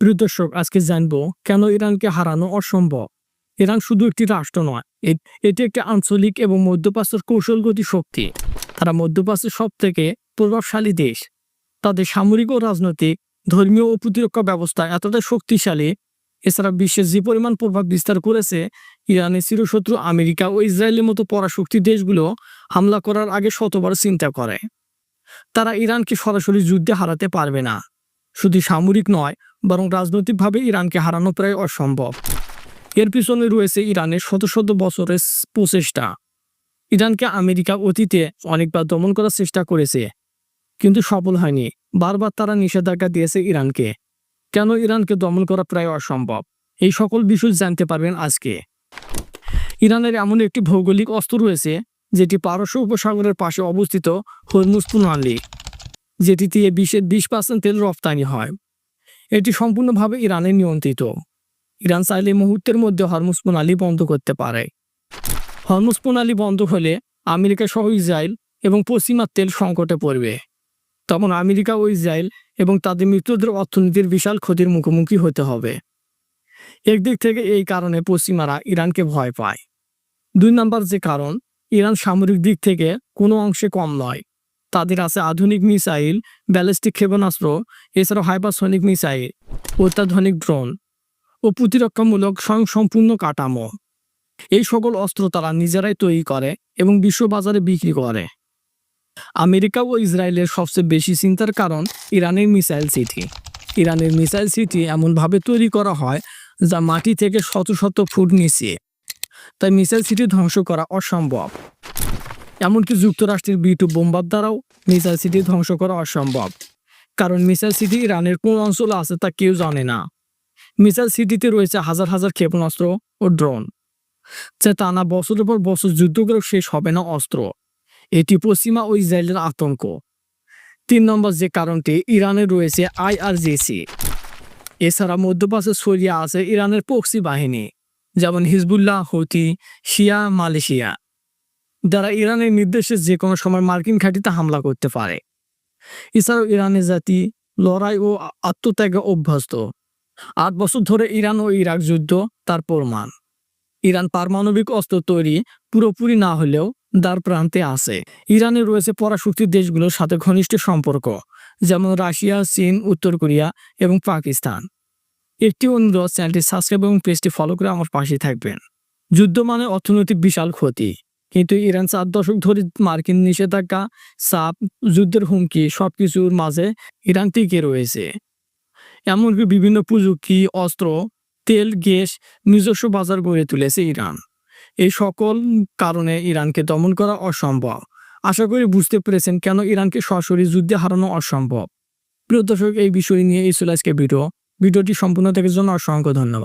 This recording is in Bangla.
প্রিয় দর্শক, আজকে জানব কেন ইরানকে হারানো অসম্ভব? ইরান শুধু একটি রাষ্ট্র নয় এটি একটি আঞ্চলিক এবং মধ্যপ্রাচ্যের কৌশলগতি শক্তি। তারা মধ্যপ্রাচ্যের সব থেকে প্রভাবশালী দেশ। তাদের সামরিক ও রাজনৈতিক, ধর্মীয় ও প্রতিরক্ষা ব্যবস্থা এতটাই শক্তিশালী, এছাড়া বিশ্বের যে পরিমাণ প্রভাব বিস্তার করেছে, ইরানের চিরশত্রু আমেরিকা ও ইসরায়েলের মতো পরাশক্তি দেশগুলো হামলা করার আগে শতবার চিন্তা করে। তারা ইরানকে সরাসরি যুদ্ধে হারাতে পারবে না। শুধু সামরিক নয় বরং রাজনৈতিকভাবে ইরানকে হারানো প্রায় অসম্ভব। এর পিছনে রয়েছে ইরানের শত শত বছরের প্রচেষ্টা। ইরানকে আমেরিকা অতীতে অনেকবার দমন করার চেষ্টা করেছে, কিন্তু সফল হয়নি। বারবার তারা নিষেধাজ্ঞা দিয়েছে ইরানকে। কেন ইরানকে দমন করা প্রায় অসম্ভব? এই সকল বিষয় জানতে পারবেন আজকে। ইরানের এমন একটি ভৌগোলিক অস্ত্র রয়েছে, যেটি পারস্য উপসাগরের পাশে অবস্থিত হরমুজ প্রণালী যেটি দিয়ে বিশের বিশ পার্সেন্ট তেল রপ্তানি হয়। এটি সম্পূর্ণভাবে ইরানে নিয়ন্ত্রিত। ইরান চাইলে মুহূর্তের মধ্যে হরমুজ প্রণালী বন্ধ করতে পারে। হরমুজ প্রণালী বন্ধ হলে আমেরিকা সহ ইসরায়েল এবং পশ্চিমার তেল সংকটে পড়বে। তখন আমেরিকা ও ইসরায়েল এবং তাদের মিত্রদের অর্থনীতির বিশাল ক্ষতির মুখোমুখি হতে হবে। একদিক থেকে এই কারণে পশ্চিমারা ইরানকে ভয় পায়। দুই নম্বর যে কারণ, ইরান সামরিক দিক থেকে কোনো অংশে কম নয়। তাদের আছে আধুনিক মিসাইল, ব্যালিস্টিক ক্ষেপণাস্ত্র, এছাড়াও হাইপারসনিক মিসাইল, অত্যাধুনিক ড্রোন ও প্রতিরক্ষামূলক স্বয়ংসম্পূর্ণ কাঠামো। এই সকল অস্ত্র তারা নিজেরাই তৈরি করে এবং বিশ্ববাজারে বিক্রি করে। আমেরিকা ও ইসরায়েলের সবচেয়ে বেশি চিন্তার কারণ ইরানের মিসাইল সিটি। ইরানের মিসাইল সিটি এমনভাবে তৈরি করা হয় যা মাটি থেকে শত শত ফুট নিচে। তাই মিসাইল সিটি ধ্বংস করা অসম্ভব। এমনকি যুক্তরাষ্ট্রের বি টু বোম্বার দ্বারাও মিসাইল সিটি ধ্বংস করা অসম্ভব। কারণ মিসাইল সিটি ইরানের কোন অঞ্চলে আছে তা কেউ জানে না। মিসাইল সিটিতে রয়েছে হাজার হাজার ক্ষেপণাস্ত্র ও ড্রোন। যা টানা বছরের পর বছর যুদ্ধ করে শেষ হবে না অস্ত্র। এটি পশ্চিমা ও ইসরায়েলের আতঙ্ক। তিন নম্বর যে কারণটি, ইরানে রয়েছে আইআরজিসি এছাড়া মধ্যপ্রাচ্যে ছড়িয়ে আছে ইরানের পক্সি বাহিনী, যেমন হিজবুল্লাহ হৌতি শিয়া, মালয়েশিয়া। যারা ইরানের নির্দেশে যে কোনো সময় মার্কিন ঘাঁটিতে হামলা করতে পারে। এছাড়াও ইরানের জাতি লড়াই ও আত্মত্যাগে অভ্যস্ত। আট বছর ধরে ইরান ও ইরাক যুদ্ধ, তার প্রমাণ। ইরান পারমাণবিক অস্ত্র তৈরি পুরোপুরি না হলেও দ্বার প্রান্তে আছে। ইরানে রয়েছে পরাশক্তির দেশগুলোর সাথে ঘনিষ্ঠ সম্পর্ক, যেমন রাশিয়া, চীন, উত্তর কোরিয়া এবং পাকিস্তান। একটি অনুরোধ, চ্যানেলটি সাবস্ক্রাইব এবং পেজটি ফলো করে আমার পাশে থাকবেন। যুদ্ধ মানে অর্থনৈতিক বিশাল ক্ষতি। কিন্তু ইরান চার দশক ধরে মার্কিন নিষেধাজ্ঞা চাপ যুদ্ধের হুমকি সবকিছুর মাঝে ইরান টিকে রয়েছে। এমনকি বিভিন্ন প্রযুক্তি, অস্ত্র, তেল, গ্যাস নিজস্ব বাজার গড়ে তুলেছে ইরান। এই সকল কারণে ইরানকে দমন করা অসম্ভব। আশা করি বুঝতে পেরেছেন কেন ইরানকে সরাসরি যুদ্ধে হারানো অসম্ভব। প্রিয় দর্শক, এই বিষয় নিয়ে এই ছিল ভিডিও। ভিডিওটি সম্পূর্ণ দেখার জন্য অসংখ্য ধন্যবাদ।